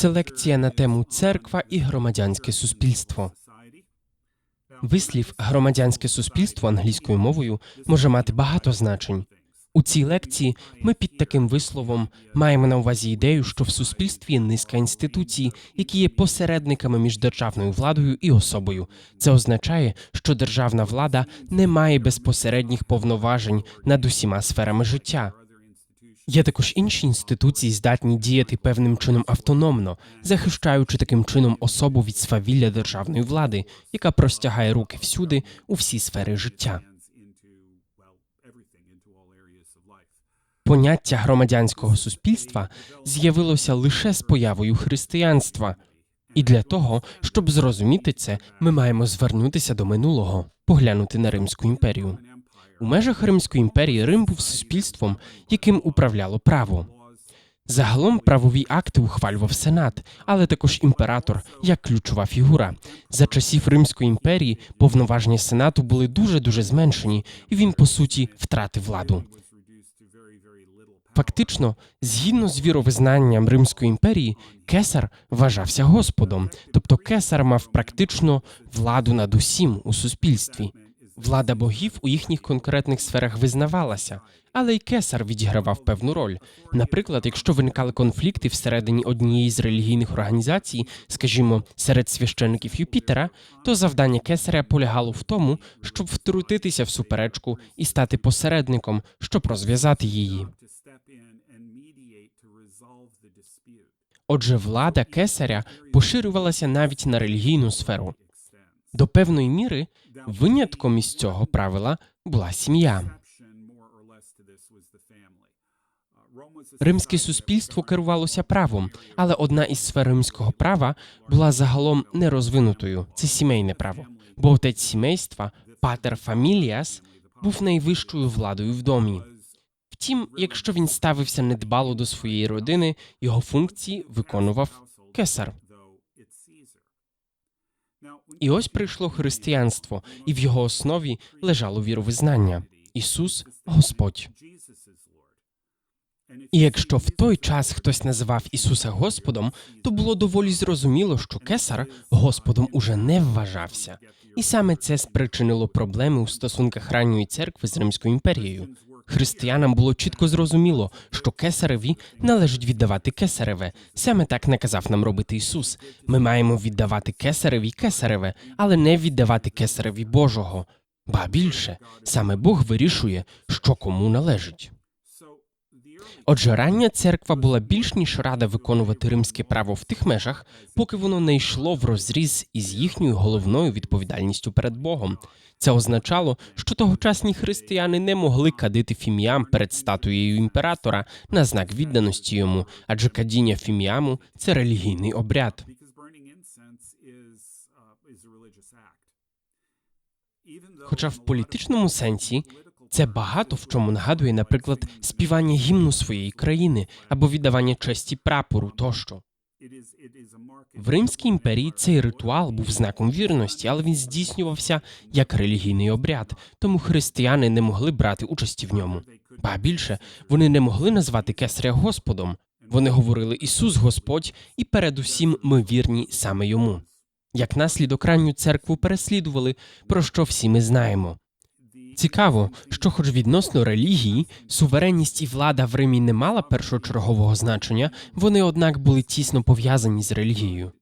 Це лекція на тему церква і громадянське суспільство. Вислів громадянське суспільство англійською мовою може мати багато значень. У цій лекції ми під таким висловом маємо на увазі ідею, що в суспільстві є низка інституцій, які є посередниками між державною владою і особою. Це означає, що державна влада не має безпосередніх повноважень над усіма сферами життя. Є також інші інституції, здатні діяти певним чином автономно, захищаючи таким чином особу від свавілля державної влади, яка простягає руки всюди у всі сфери життя. Поняття громадянського суспільства з'явилося лише з появою християнства, і для того, щоб зрозуміти це, ми маємо звернутися до минулого, поглянути на Римську імперію. У межах Римської імперії Рим був суспільством, яким управляло право. Загалом правові акти ухвалював сенат, але також імператор як ключова фігура. За часів Римської імперії повноваження сенату були дуже дуже зменшені, і він по суті втратив владу. Фактично, згідно з віровизнанням Римської імперії, кесар вважався господом, тобто кесар мав практично владу над усім у суспільстві. Влада богів у їхніх конкретних сферах визнавалася, але й кесар відігравав певну роль. Наприклад, якщо виникали конфлікти всередині однієї з релігійних організацій, скажімо, серед священиків Юпітера, то завдання кесаря полягало в тому, щоб втрутитися в суперечку і стати посередником, щоб розв'язати її. Отже, влада кесаря поширювалася навіть на релігійну сферу. До певної міри винятком із цього правила була сім'я. Римське суспільство керувалося правом, але одна із сфер римського права була загалом нерозвинутою це сімейне право. Бо отець сімейства, патер фаміліас, був найвищою владою в домі. Втім, якщо він ставився недбало до своєї родини, його функції виконував кесар. І ось прийшло християнство, і в його основі лежало віровизнання Ісус Господь. І якщо в той час хтось називав Ісуса Господом, то було доволі зрозуміло, що кесар Господом уже не вважався, і саме це спричинило проблеми у стосунках ранньої церкви з Римською імперією. Християнам було чітко зрозуміло, що кесареві належить віддавати кесареве. Саме так наказав нам робити Ісус. Ми маємо віддавати кесареві кесареве, але не віддавати кесареві Божого. Ба більше саме Бог вирішує, що кому належить. Отже, рання церква була більш ніж рада виконувати римське право в тих межах, поки воно не йшло в розріз із їхньою головною відповідальністю перед Богом. Це означало, що тогочасні християни не могли кадити фіміам перед статуєю імператора на знак відданості йому, адже кадіння фіміаму це релігійний обряд. Хоча в політичному сенсі це багато в чому нагадує, наприклад, співання гімну своєї країни або віддавання честі прапору тощо. В Римській імперії цей ритуал був знаком вірності, але він здійснювався як релігійний обряд, тому християни не могли брати участі в ньому. Ба більше вони не могли назвати кесаря Господом. Вони говорили Ісус Господь, і передусім ми вірні саме йому. Як наслідок ранню церкву переслідували, про що всі ми знаємо. Цікаво, що, хоч відносно релігії, суверенність і влада в Римі не мала першочергового значення, вони, однак, були тісно пов'язані з релігією.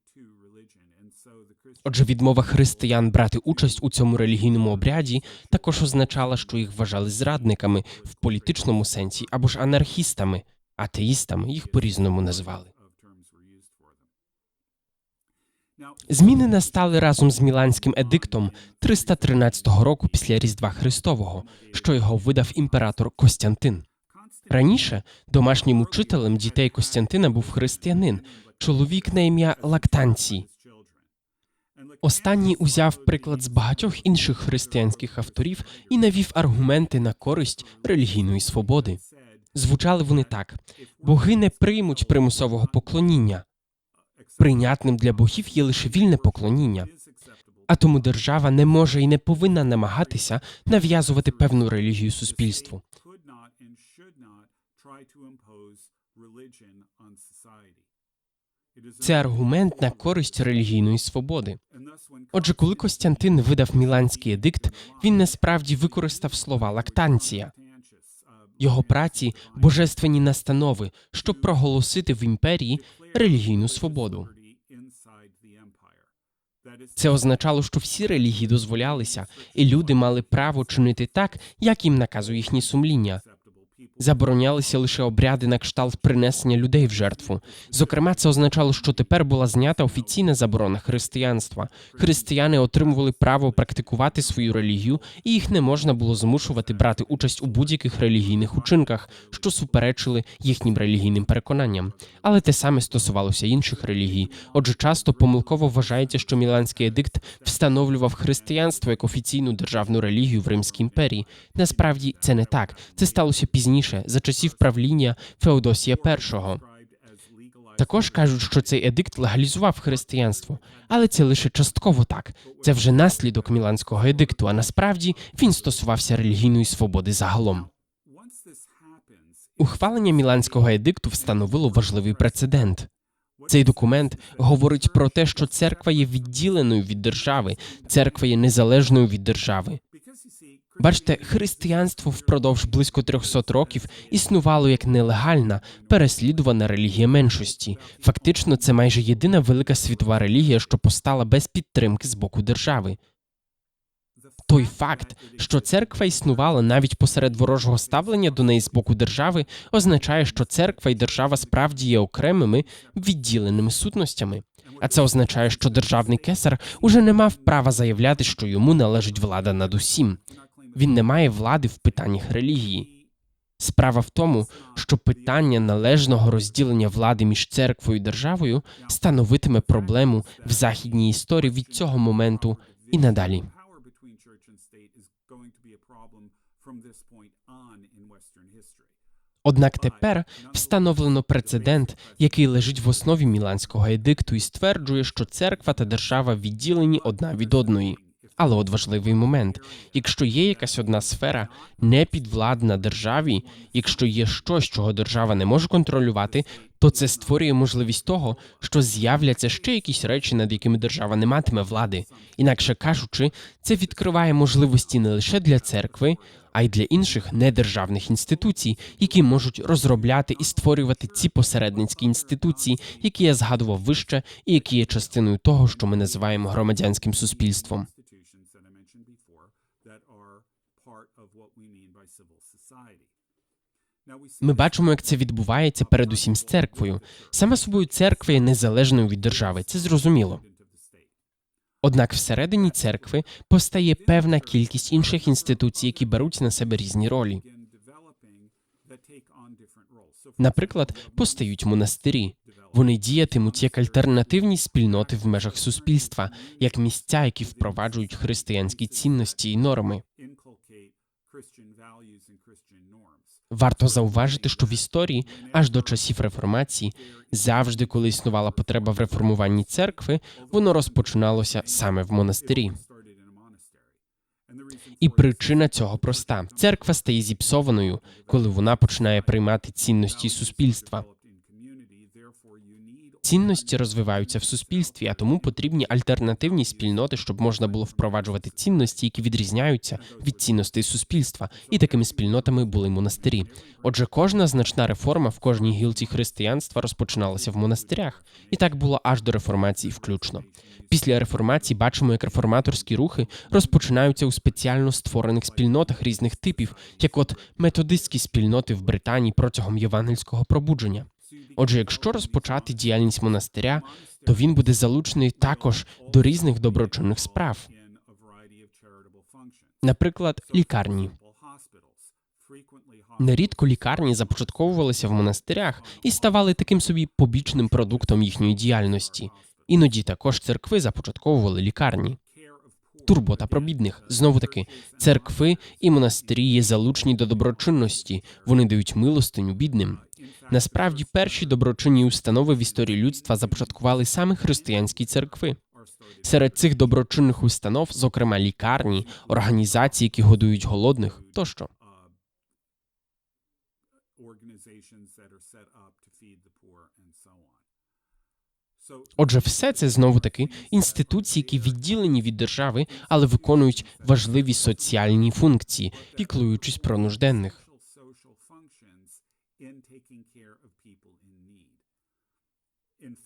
Отже, відмова християн брати участь у цьому релігійному обряді також означала, що їх вважали зрадниками в політичному сенсі або ж анархістами, атеїстами їх по різному назвали. Зміни настали разом з Міланським едиктом 313 року після Різдва Христового, що його видав імператор Костянтин. Раніше домашнім учителем дітей Костянтина був християнин, чоловік на ім'я Лактанцій. Останній узяв приклад з багатьох інших християнських авторів і навів аргументи на користь релігійної свободи. Звучали вони так: боги не приймуть примусового поклоніння. Прийнятним для богів є лише вільне поклоніння. А тому держава не може і не повинна намагатися нав'язувати певну релігію суспільству. Це аргумент на користь релігійної свободи. Отже, коли Костянтин видав Міланський едикт, він насправді використав слова лактанція. Його праці божественні настанови, щоб проголосити в імперії релігійну свободу. Це означало, що всі релігії дозволялися, і люди мали право чинити так, як їм наказує їхнє сумління. Заборонялися лише обряди на кшталт принесення людей в жертву. Зокрема, це означало, що тепер була знята офіційна заборона християнства. Християни отримували право практикувати свою релігію, і їх не можна було змушувати брати участь у будь-яких релігійних учинках, що суперечили їхнім релігійним переконанням. Але те саме стосувалося інших релігій. Отже, часто помилково вважається, що Міланський едикт встановлював християнство як офіційну державну релігію в Римській імперії. Насправді це не так. Це сталося пізніше, за часів правління Феодосія І. Також кажуть, що цей едикт легалізував християнство, але це лише частково так. Це вже наслідок Міланського едикту, а насправді він стосувався релігійної свободи загалом. Ухвалення Міланського едикту встановило важливий прецедент. Цей документ говорить про те, що церква є відділеною від держави, церква є незалежною від держави. Бачите, християнство впродовж близько 300 років існувало як нелегальна, переслідувана релігія меншості. Фактично, це майже єдина велика світова релігія, що постала без підтримки з боку держави. Той факт, що церква існувала навіть посеред ворожого ставлення до неї з боку держави, означає, що церква і держава справді є окремими відділеними сутностями. А це означає, що державний кесар уже не мав права заявляти, що йому належить влада над усім. Він не має влади в питаннях релігії. Справа в тому, що питання належного розділення влади між церквою і державою становитиме проблему в західній історії від цього моменту і надалі. Однак тепер встановлено прецедент, який лежить в основі Міланського едикту і стверджує, що церква та держава відділені одна від одної. Але от важливий момент: якщо є якась одна сфера не підвладна державі, якщо є щось, чого держава не може контролювати, то це створює можливість того, що з'являться ще якісь речі, над якими держава не матиме влади. Інакше кажучи, це відкриває можливості не лише для церкви, а й для інших недержавних інституцій, які можуть розробляти і створювати ці посередницькі інституції, які я згадував вище, і які є частиною того, що ми називаємо громадянським суспільством. Ми бачимо, як це відбувається передусім з церквою. Саме собою церква є незалежною від держави. Це зрозуміло. Однак всередині церкви постає певна кількість інших інституцій, які беруть на себе різні ролі. Наприклад, постають монастирі. Вони діятимуть як альтернативні спільноти в межах суспільства, як місця, які впроваджують християнські цінності і норми. Варто зауважити, що в історії аж до часів реформації, завжди, коли існувала потреба в реформуванні церкви, воно розпочиналося саме в монастирі. І причина цього проста: церква стає зіпсованою, коли вона починає приймати цінності суспільства. Цінності розвиваються в суспільстві, а тому потрібні альтернативні спільноти, щоб можна було впроваджувати цінності, які відрізняються від цінностей суспільства, і такими спільнотами були монастирі. Отже, кожна значна реформа в кожній гілці християнства розпочиналася в монастирях, і так було аж до реформації, включно. Після реформації бачимо, як реформаторські рухи розпочинаються у спеціально створених спільнотах різних типів, як от методистські спільноти в Британії протягом євангельського пробудження. Отже, якщо розпочати діяльність монастиря, то він буде залучений також до різних доброчинних справ, наприклад, лікарні. Нерідко лікарні започатковувалися в монастирях і ставали таким собі побічним продуктом їхньої діяльності. Іноді також церкви започатковували лікарні. Турбота про бідних. Знову таки, церкви і монастирі є залучені до доброчинності. Вони дають милостиню бідним. Насправді, перші доброчинні установи в історії людства започаткували саме християнські церкви. Серед цих доброчинних установ, зокрема лікарні, організації, які годують голодних, тощо. organizations that are set up to feed the poor and so on. Отже, все це знову таки інституції, які відділені від держави, але виконують важливі соціальні функції, піклуючись про нужденних.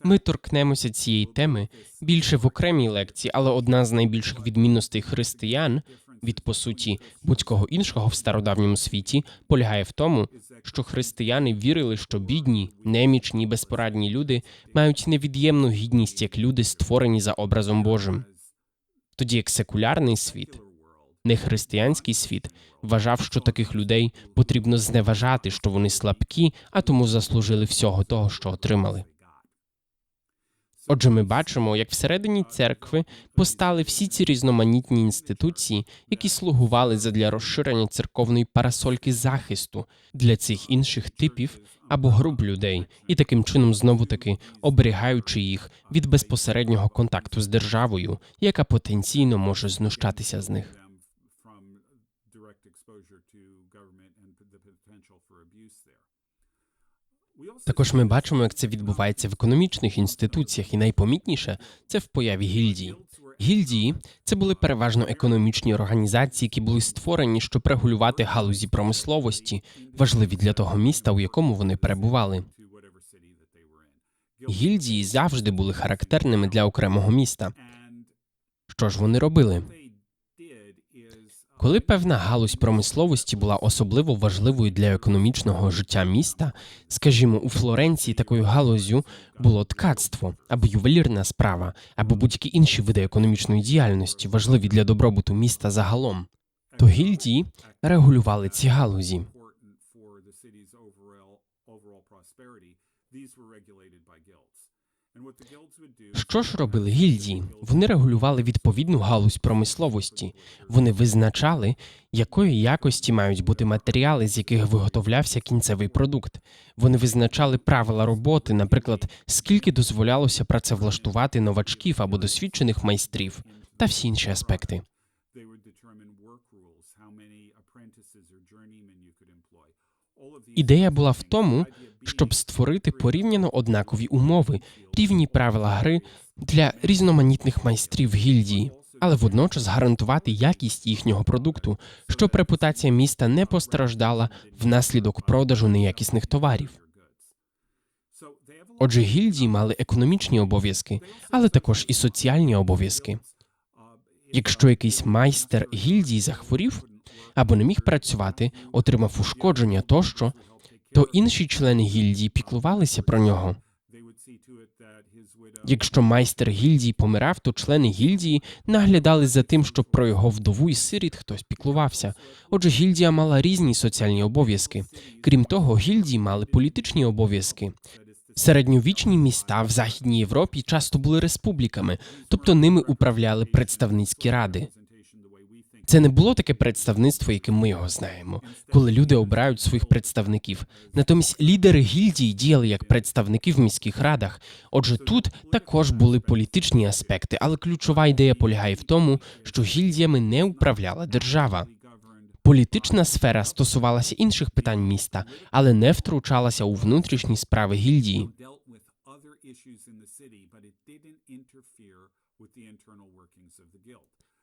Ми торкнемося цієї теми більше в окремій лекції, але одна з найбільших відмінностей християн від по суті будь-кого іншого в стародавньому світі полягає в тому, що християни вірили, що бідні, немічні, безпорадні люди мають невід'ємну гідність як люди, створені за образом Божим. Тоді як секулярний світ, нехристиянський світ вважав, що таких людей потрібно зневажати, що вони слабкі, а тому заслужили всього того, що отримали. Отже, ми бачимо, як всередині церкви постали всі ці різноманітні інституції, які слугували задля розширення церковної парасольки захисту для цих інших типів або груп людей, і таким чином знову таки оберігаючи їх від безпосереднього контакту з державою, яка потенційно може знущатися з них. Також ми бачимо, як це відбувається в економічних інституціях, і найпомітніше це в появі гільдій. Гільдії це були переважно економічні організації, які були створені, щоб регулювати галузі промисловості, важливі для того міста, у якому вони перебували. Гільдії завжди були характерними для окремого міста. Що ж вони робили? Коли певна галузь промисловості була особливо важливою для економічного життя міста, скажімо, у Флоренції такою галузю було ткацтво або ювелірна справа, або будь-які інші види економічної діяльності, важливі для добробуту міста загалом, то гільдії регулювали ці галузі. Що ж робили гільдії? Вони регулювали відповідну галузь промисловості. Вони визначали, якої якості мають бути матеріали, з яких виготовлявся кінцевий продукт. Вони визначали правила роботи, наприклад, скільки дозволялося працевлаштувати новачків або досвідчених майстрів, та всі інші аспекти. Ідея була в тому, щоб створити порівняно однакові умови, рівні правила гри для різноманітних майстрів гільдії, але водночас гарантувати якість їхнього продукту, щоб репутація міста не постраждала внаслідок продажу неякісних товарів. Отже, гільдії мали економічні обов'язки, але також і соціальні обов'язки. Якщо якийсь майстер гільдії захворів або не міг працювати, отримав ушкодження тощо, то інші члени гільдії піклувалися про нього. Якщо майстер гільдії помирав, то члени гільдії наглядали за тим, щоб про його вдову і сиріт хтось піклувався. Отже, гільдія мала різні соціальні обов'язки. Крім того, гільдії мали політичні обов'язки. Середньовічні міста в Західній Європі часто були республіками, тобто ними управляли представницькі ради. Це не було таке представництво, яким ми його знаємо, коли люди обирають своїх представників. Натомість лідери гільдії діяли як представники в міських радах. Отже, тут також були політичні аспекти, але ключова ідея полягає в тому, що гільдіями не управляла держава. Політична сфера стосувалася інших питань міста, але не втручалася у внутрішні справи гільдії.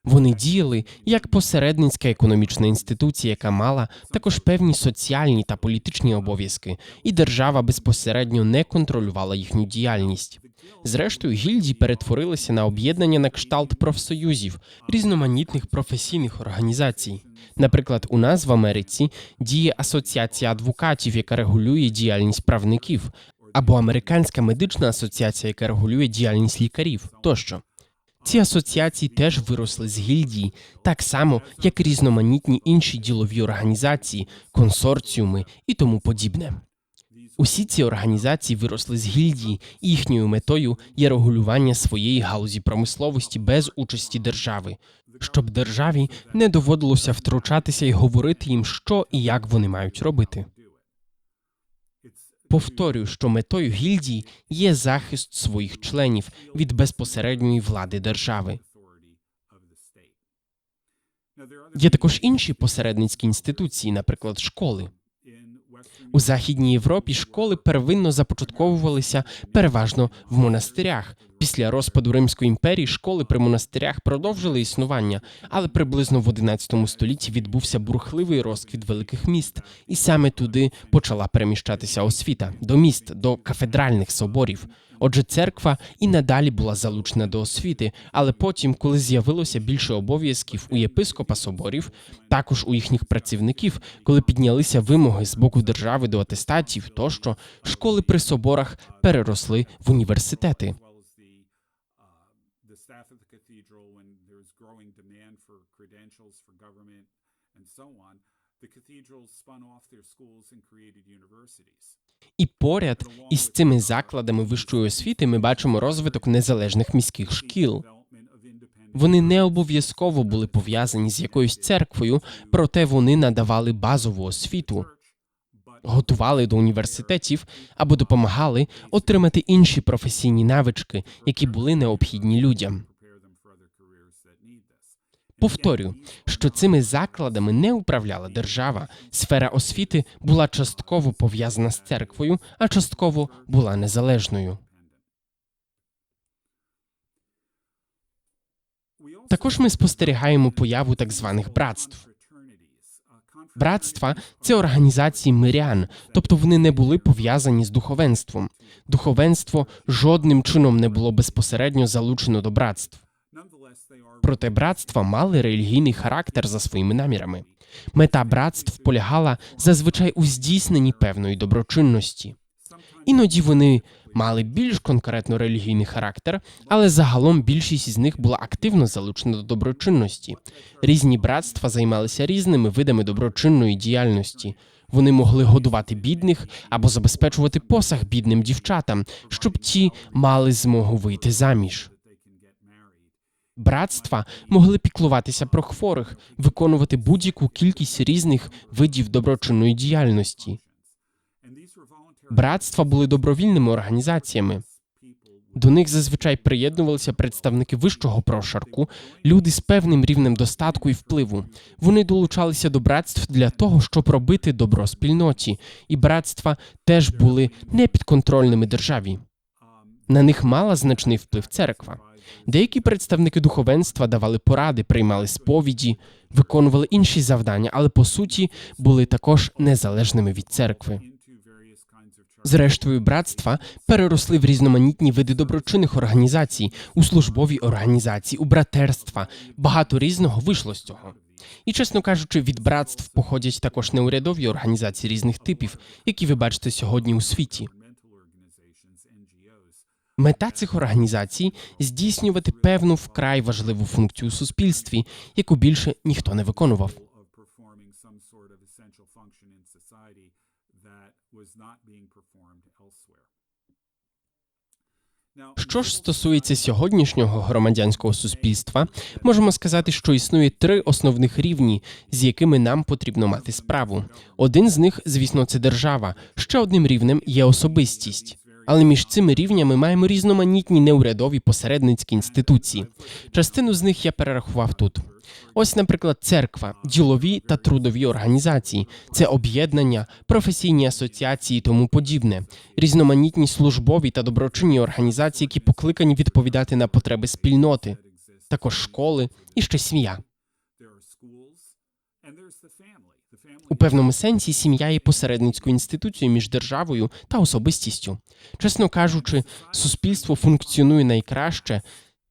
Вони діяли як посередницька економічна інституція, яка мала також певні соціальні та політичні обов'язки, і держава безпосередньо не контролювала їхню діяльність. Зрештою, гільдії перетворилися на об'єднання на кшталт профсоюзів, різноманітних професійних організацій. Наприклад, у нас в Америці діє асоціація адвокатів, яка регулює діяльність правників, або американська медична асоціація, яка регулює діяльність лікарів тощо. Ці асоціації теж виросли з гільдії, так само як і різноманітні інші ділові організації, консорціуми і тому подібне. Усі ці організації виросли з гільдії, і їхньою метою є регулювання своєї галузі промисловості без участі держави, щоб державі не доводилося втручатися і говорити їм, що і як вони мають робити. Повторюю, що метою гільдії є захист своїх членів від безпосередньої влади держави. Є також інші посередницькі інституції, наприклад, школи. У Західній Європі школи первинно започатковувалися переважно в монастирях. Після розпаду Римської імперії школи при монастирях продовжили існування, але приблизно в 11 столітті відбувся бурхливий розквіт великих міст, і саме туди почала переміщатися освіта до міст, до кафедральних соборів. Отже, церква і надалі була залучена до освіти, але потім, коли з'явилося більше обов'язків у єпископа соборів, також у їхніх працівників, коли піднялися вимоги з боку держави до атестатів, тощо школи при соборах переросли в університети. cathedral when there was growing demand for. І поряд із цими закладами вищої освіти ми бачимо розвиток незалежних міських шкіл. Вони не обов'язково були пов'язані з якоюсь церквою, проте вони надавали базову освіту, готували до університетів або допомагали отримати інші професійні навички, які були необхідні людям. Повторю, що цими закладами не управляла держава. Сфера освіти була частково пов'язана з церквою, а частково була незалежною. Також ми спостерігаємо появу так званих братств. Братства це організації мирян, тобто вони не були пов'язані з духовенством. Духовенство жодним чином не було безпосередньо залучено до братств. Проте братства мали релігійний характер за своїми намірами. Мета братств полягала зазвичай у здійсненні певної доброчинності. Іноді вони мали більш конкретно релігійний характер, але загалом більшість із них була активно залучена до доброчинності. Різні братства займалися різними видами доброчинної діяльності. Вони могли годувати бідних або забезпечувати посаг бідним дівчатам, щоб ті мали змогу вийти заміж. Братства могли піклуватися про хворих, виконувати будь-яку кількість різних видів доброчинної діяльності. Братства були добровільними організаціями. До них зазвичай приєднувалися представники вищого прошарку, люди з певним рівнем достатку і впливу. Вони долучалися до братств для того, щоб робити добро спільноті, і братства теж були непідконтрольними державі. На них мала значний вплив церква. Деякі представники духовенства давали поради, приймали сповіді, виконували інші завдання, але по суті були також незалежними від церкви. Зрештою, братства переросли в різноманітні види доброчинних організацій, у службові організації, у братерства. Багато різного вийшло з цього. І, чесно кажучи, від братств походять також неурядові організації різних типів, які ви бачите сьогодні у світі. Мета цих організацій здійснювати певну вкрай важливу функцію у суспільстві, яку більше ніхто не виконував. Що ж стосується сьогоднішнього громадянського суспільства, можемо сказати, що існує три основних рівні, з якими нам потрібно мати справу. Один з них, звісно, це держава. Ще одним рівнем є особистість. Але між цими рівнями маємо різноманітні неурядові посередницькі інституції. Частину з них я перерахував тут. Ось, наприклад, церква, ділові та трудові організації, це об'єднання, професійні асоціації і тому подібне, різноманітні службові та доброчинні організації, які покликані відповідати на потреби спільноти, також школи і ще сім'я. У певному сенсі сім'я є посередницькою інституцією між державою та особистістю. Чесно кажучи, суспільство функціонує найкраще.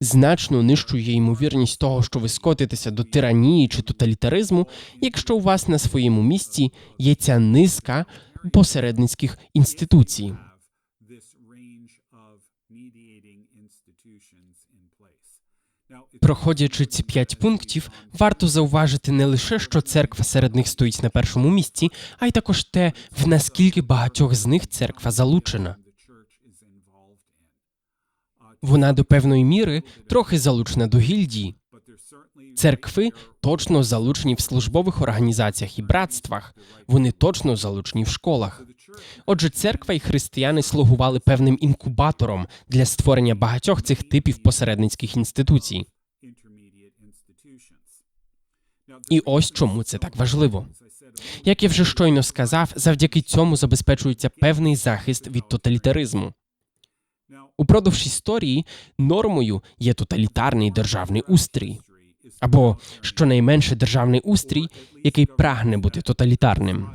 Значно нижчує ймовірність того, що ви скотитеся до тиранії чи тоталітаризму, якщо у вас на своєму місці є ця низка посередницьких інституцій. Проходячи ці п'ять пунктів, варто зауважити не лише, що церква серед них стоїть на першому місці, а й також те, в наскільки багатьох з них церква залучена. Вона до певної міри трохи залучена до гільдії. Церкви точно залучені в службових організаціях і братствах. Вони точно залучені в школах. Отже, церква і християни слугували певним інкубатором для створення багатьох цих типів посередницьких інституцій. І ось чому це так важливо. Як я вже щойно сказав, завдяки цьому забезпечується певний захист від тоталітаризму. Упродовж історії нормою є тоталітарний державний устрій, або щонайменше державний устрій, який прагне бути тоталітарним.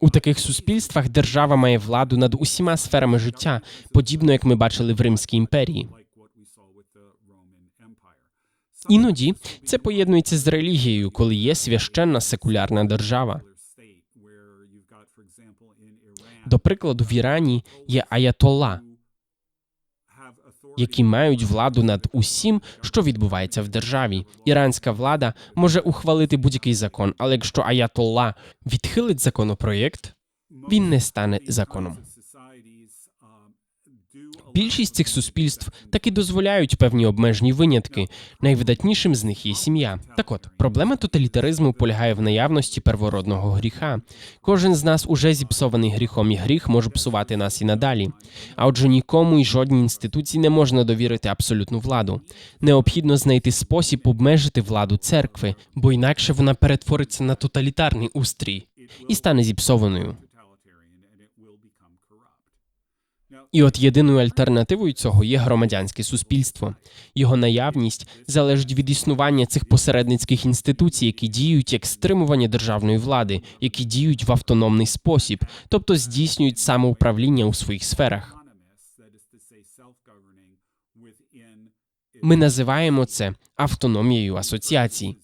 У таких суспільствах держава має владу над усіма сферами життя, подібно як ми бачили в Римській імперії. Іноді це поєднується з релігією, коли є священна секулярна держава. До прикладу, в Ірані є аятолла, які мають владу над усім, що відбувається в державі. Іранська влада може ухвалити будь-який закон, але якщо аятолла відхилить законопроєкт, він не стане законом. Більшість цих суспільств таки дозволяють певні обмежені винятки. Найвидатнішим з них є сім'я. Так от проблема тоталітаризму полягає в наявності первородного гріха. Кожен з нас уже зіпсований гріхом, і гріх може псувати нас і надалі. А отже, нікому і жодній інституції не можна довірити абсолютну владу. Необхідно знайти спосіб обмежити владу церкви, бо інакше вона перетвориться на тоталітарний устрій і стане зіпсованою. І от єдиною альтернативою цього є громадянське суспільство. Його наявність залежить від існування цих посередницьких інституцій, які діють як стримування державної влади, які діють в автономний спосіб, тобто здійснюють самоуправління у своїх сферах. Ми називаємо це автономією асоціацій.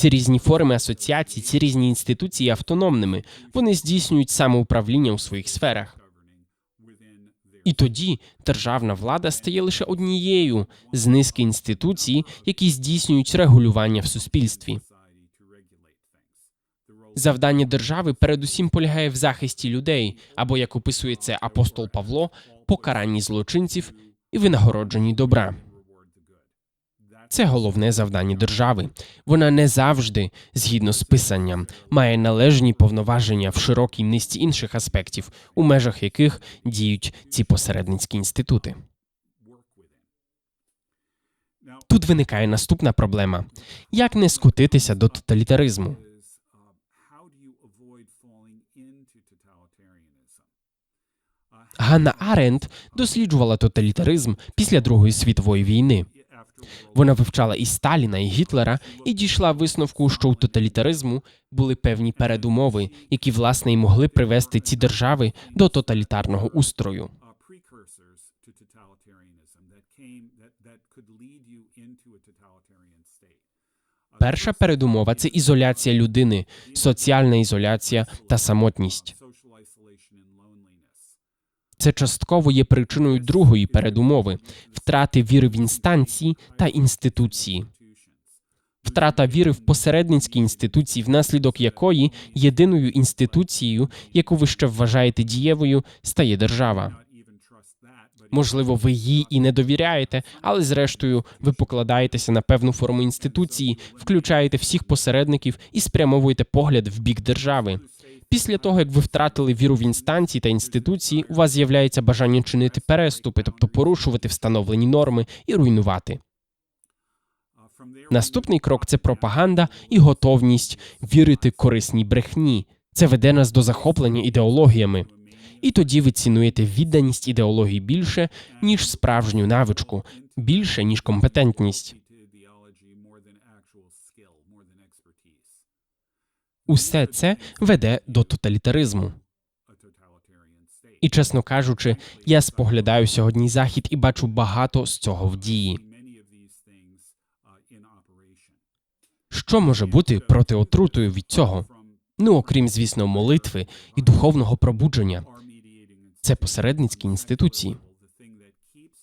Ці різні форми асоціацій, ці різні інституції автономними. Вони здійснюють самоуправління у своїх сферах. І тоді державна влада стає лише однією з низки інституцій, які здійснюють регулювання в суспільстві. Завдання держави передусім полягає в захисті людей, або як описує це апостол Павло, покаранні злочинців і винагородженні добра. Це головне завдання держави. Вона не завжди, згідно з писанням, має належні повноваження в широкій низці інших аспектів, у межах яких діють ці посередницькі інститути. Тут виникає наступна проблема: як не скотитися до тоталітаризму? Ганна Аренд досліджувала тоталітаризм після Другої світової війни. Вона вивчала і Сталіна, і Гітлера, і дійшла висновку, що у тоталітаризму були певні передумови, які власне й могли привести ці держави до тоталітарного устрою. Перша передумова це ізоляція людини, соціальна ізоляція та самотність. Це частково є причиною другої передумови втрати віри в інстанції та інституції. Втрата віри в посередницькі інституції, внаслідок якої єдиною інституцією, яку ви ще вважаєте дієвою, стає держава. Можливо, ви їй і не довіряєте, але зрештою ви покладаєтеся на певну форму інституції, включаєте всіх посередників і спрямовуєте погляд в бік держави. Після того, як ви втратили віру в інстанції та інституції, у вас з'являється бажання чинити переступи, тобто порушувати встановлені норми і руйнувати. Наступний крок це пропаганда і готовність вірити корисній брехні. Це веде нас до захоплення ідеологіями. І тоді ви цінуєте відданість ідеології більше, ніж справжню навичку, більше ніж компетентність. Усе це веде до тоталітаризму. І, чесно кажучи, я споглядаю сьогодні захід і бачу багато з цього в дії. Що може бути протиотрутою від цього? Ну, окрім, звісно, молитви і духовного пробудження. Це посередницькі інституції.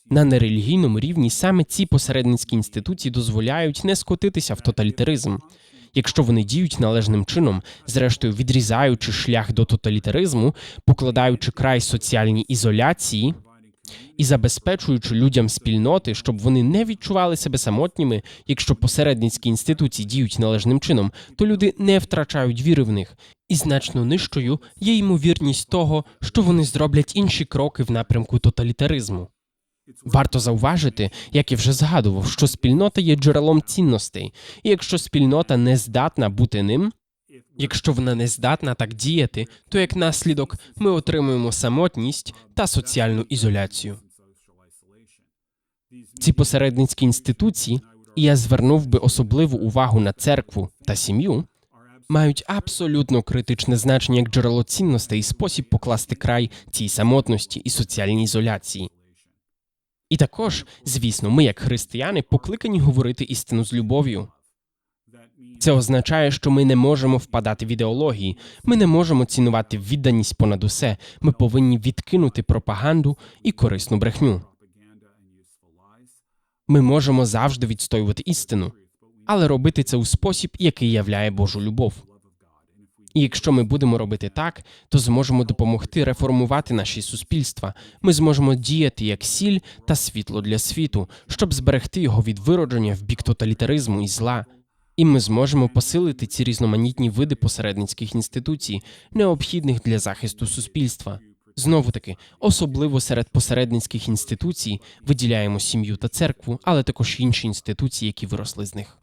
На нерелігійному рівні саме ці посередницькі інституції дозволяють не скотитися в тоталітаризм. Якщо вони діють належним чином, зрештою відрізаючи шлях до тоталітаризму, покладаючи край соціальній ізоляції і забезпечуючи людям спільноти, щоб вони не відчували себе самотніми, якщо посередницькі інституції діють належним чином, то люди не втрачають віри в них, і значно нижчою є ймовірність того, що вони зроблять інші кроки в напрямку тоталітаризму. Варто зауважити, як я вже згадував, що спільнота є джерелом цінностей, і якщо спільнота не здатна бути ним, якщо вона не здатна так діяти, то як наслідок ми отримуємо самотність та соціальну ізоляцію. Ці посередницькі інституції, і я звернув би особливу увагу на церкву та сім'ю, мають абсолютно критичне значення як джерело цінностей і спосіб покласти край цій самотності і соціальній ізоляції. І також, звісно, ми, як християни, покликані говорити істину з любов'ю. Це означає, що ми не можемо впадати в ідеології, ми не можемо цінувати відданість понад усе. Ми повинні відкинути пропаганду і корисну брехню. Ми можемо завжди відстоювати істину, але робити це у спосіб, який являє Божу любов. І якщо ми будемо робити так, то зможемо допомогти реформувати наші суспільства. Ми зможемо діяти як сіль та світло для світу, щоб зберегти його від виродження в бік тоталітаризму і зла. І ми зможемо посилити ці різноманітні види посередницьких інституцій, необхідних для захисту суспільства. Знову таки, особливо серед посередницьких інституцій виділяємо сім'ю та церкву, але також інші інституції, які виросли з них.